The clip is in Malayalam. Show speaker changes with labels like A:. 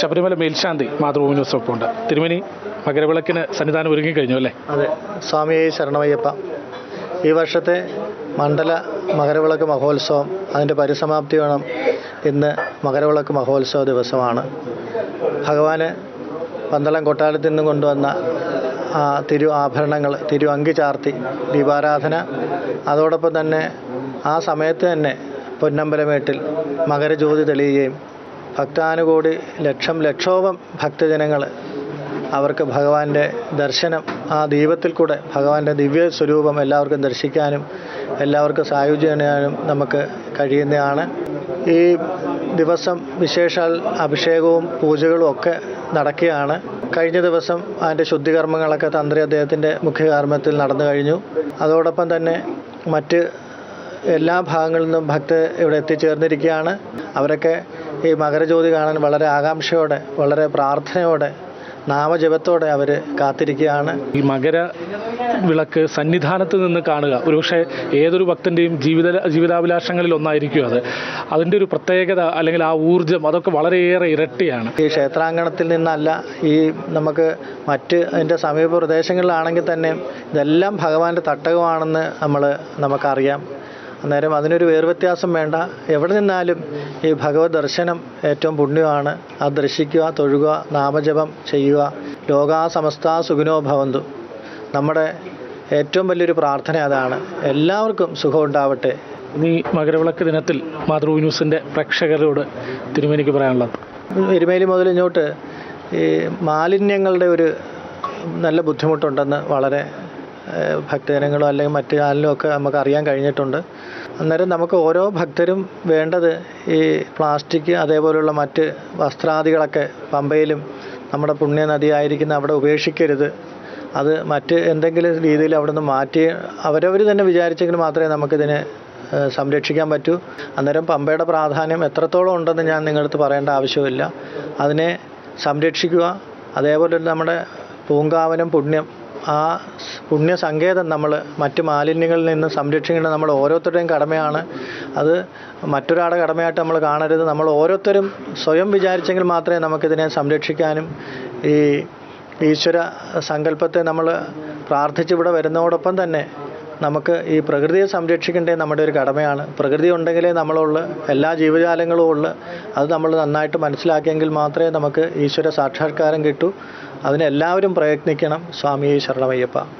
A: ശബരിമല മേൽശാന്തി മാതൃഭൂമി ന്യൂസ് ഒപ്പമുണ്ട് തിരുമേനി മകരവിളക്കിന് സന്നിധാനം ഒരുങ്ങി കഴിഞ്ഞു അല്ലേ?
B: അതെ. സ്വാമിയെ ശരണമയ്യപ്പ. ഈ വർഷത്തെ മണ്ഡല മകരവിളക്ക് മഹോത്സവം അതിന്റെ പരിസമാപ്തി വേണം. ഇന്ന് മകരവിളക്ക് മഹോത്സവ ദിവസമാണ്. ഭഗവാന് പന്തളം കൊട്ടാരത്തിൽ നിന്ന് കൊണ്ടുവന്ന തിരു ആഭരണങ്ങൾ തിരു അങ്കി ചാർത്തി ദീപാരാധന. അതോടൊപ്പം തന്നെ ആ സമയത്ത് തന്നെ പൊന്നമ്പലമേട്ടിൽ മകരജ്യോതി തെളിയുകയും ഭക്താനുകൂടി ലക്ഷം ലക്ഷോപം ഭക്തജനങ്ങൾ അവർക്ക് ഭഗവാന്റെ ദർശനം ആ ദീപത്തിൽ കൂടെ ഭഗവാന്റെ ദിവ്യ സ്വരൂപം എല്ലാവർക്കും ദർശിക്കാനും എല്ലാവർക്കും സായുജ്യനാനും നമുക്ക് കഴിയുന്നതാണ്. ഈ ദിവസം വിശേഷാൽ അഭിഷേകവും പൂജകളും ഒക്കെ നടക്കുകയാണ്. കഴിഞ്ഞ ദിവസം അതിന്റെ ശുദ്ധികർമ്മങ്ങളൊക്കെ തന്ത്രി അദ്ദേഹത്തിന്റെ മുഖ്യകർമ്മത്തിൽ നടന്നു കഴിഞ്ഞു. അതോടൊപ്പം തന്നെ മറ്റ് എല്ലാ ഭാഗങ്ങളിൽ നിന്നും ഭക്തർ ഇവിടെ എത്തിച്ചേർന്നിരിക്കുകയാണ്. അവരൊക്കെ ഈ മകരജ്യോതി കാണാൻ വളരെ ആകാംക്ഷയോടെ വളരെ പ്രാർത്ഥനയോടെ നാമജപത്തോടെ അവർ കാത്തിരിക്കുകയാണ്.
A: ഈ മകര വിളക്ക് സന്നിധാനത്ത് നിന്ന് കാണുക. ഒരുപക്ഷെ ഏതൊരു ഭക്തന്റെയും ജീവിത ജീവിതാഭിലാഷങ്ങളിൽ ഒന്നായിരിക്കും അത്. അതിന്റെ ഒരു പ്രത്യേകത അല്ലെങ്കിൽ ആ ഊർജം അതൊക്കെ വളരെയേറെ ഇരട്ടിയാണ്.
B: ഈ ക്ഷേത്രാങ്കണത്തിൽ നിന്നല്ല ഈ നമുക്ക് മറ്റ് അതിന്റെ സമീപ പ്രദേശങ്ങളിലാണെങ്കിൽ തന്നെ ഇതെല്ലാം ഭഗവാന്റെ തട്ടകമാണെന്ന് നമ്മൾ നമുക്കറിയാം. അന്നേരം അതിനൊരു വേർവ്യത്യാസം വേണ്ട. എവിടെ നിന്നാലും ഈ ഭഗവത് ദർശനം ഏറ്റവും പുണ്യമാണ്. അത് ദർശിക്കുക തൊഴുക നാമജപം ചെയ്യുക. ലോകാ സമസ്ത സുഖിനോ ഭവന്തു. നമ്മുടെ ഏറ്റവും വലിയൊരു പ്രാർത്ഥന അതാണ്. എല്ലാവർക്കും സുഖം ഉണ്ടാവട്ടെ.
A: ഇനി മകരവിളക്ക് ദിനത്തിൽ മാതൃഭൂമി ന്യൂസിന്റെ പ്രേക്ഷകരോട് തിരുമേനിക്ക് പറയാനുള്ളത്.
B: എരുമേലി മുതൽ ഇങ്ങോട്ട് ഈ മാലിന്യങ്ങളുടെ ഒരു നല്ല ബുദ്ധിമുട്ടുണ്ടെന്ന് വളരെ ഭക്തജനങ്ങളോ അല്ലെങ്കിൽ മറ്റു ആളിലും ഒക്കെ നമുക്ക് അറിയാൻ കഴിഞ്ഞിട്ടുണ്ട്. അന്നേരം നമുക്ക് ഓരോ ഭക്തരും വേണ്ടത് ഈ പ്ലാസ്റ്റിക് അതേപോലെയുള്ള മറ്റ് വസ്ത്രാദികളൊക്കെ പമ്പയിലും നമ്മുടെ പുണ്യനദിയായിരിക്കുന്ന അവിടെ ഉപേക്ഷിക്കരുത്. അത് മറ്റ് എന്തെങ്കിലും രീതിയിൽ അവിടെ നിന്ന് മാറ്റി അവരവർ തന്നെ വിചാരിച്ചെങ്കിൽ മാത്രമേ നമുക്കിതിനെ സംരക്ഷിക്കാൻ പറ്റൂ. അന്നേരം പമ്പയുടെ പ്രാധാന്യം എത്രത്തോളം ഉണ്ടെന്ന് ഞാൻ നിങ്ങളടുത്ത് പറയേണ്ട ആവശ്യമില്ല. അതിനെ സംരക്ഷിക്കുക. അതേപോലെ നമ്മുടെ പൂങ്കാവനം പുണ്യം ആ പുണ്യസങ്കേതം പുണ്യ സങ്കേതം നമ്മൾ മറ്റ് മാലിന്യങ്ങളിൽ നിന്ന് സംരക്ഷിക്കേണ്ടത് നമ്മൾ ഓരോരുത്തരുടെയും കടമയാണ്. അത് മറ്റൊരാളുടെ കടമയായിട്ട് നമ്മൾ കാണരുത്. നമ്മൾ ഓരോരുത്തരും സ്വയം വിചാരിച്ചെങ്കിൽ മാത്രമേ നമുക്കിതിനെ സംരക്ഷിക്കാനും ഈ ഈശ്വര സങ്കല്പത്തെ നമ്മൾ പ്രാർത്ഥിച്ച് ഇവിടെ വരുന്നതോടൊപ്പം തന്നെ നമുക്ക് ഈ പ്രകൃതിയെ സംരക്ഷിക്കേണ്ടത് നമ്മുടെ ഒരു കടമയാണ്. പ്രകൃതി ഉണ്ടെങ്കിലേ നമ്മളുള്ള എല്ലാ ജീവജാലങ്ങളും ഉള്ളു. അത് നമ്മൾ നന്നായിട്ട് മനസ്സിലാക്കിയെങ്കിൽ മാത്രമേ നമുക്ക് ഈശ്വര സാക്ഷാത്കാരം കിട്ടൂ. അതിനെല്ലാവരും പ്രയത്നിക്കണം. സ്വാമി ശരണമയ്യപ്പ.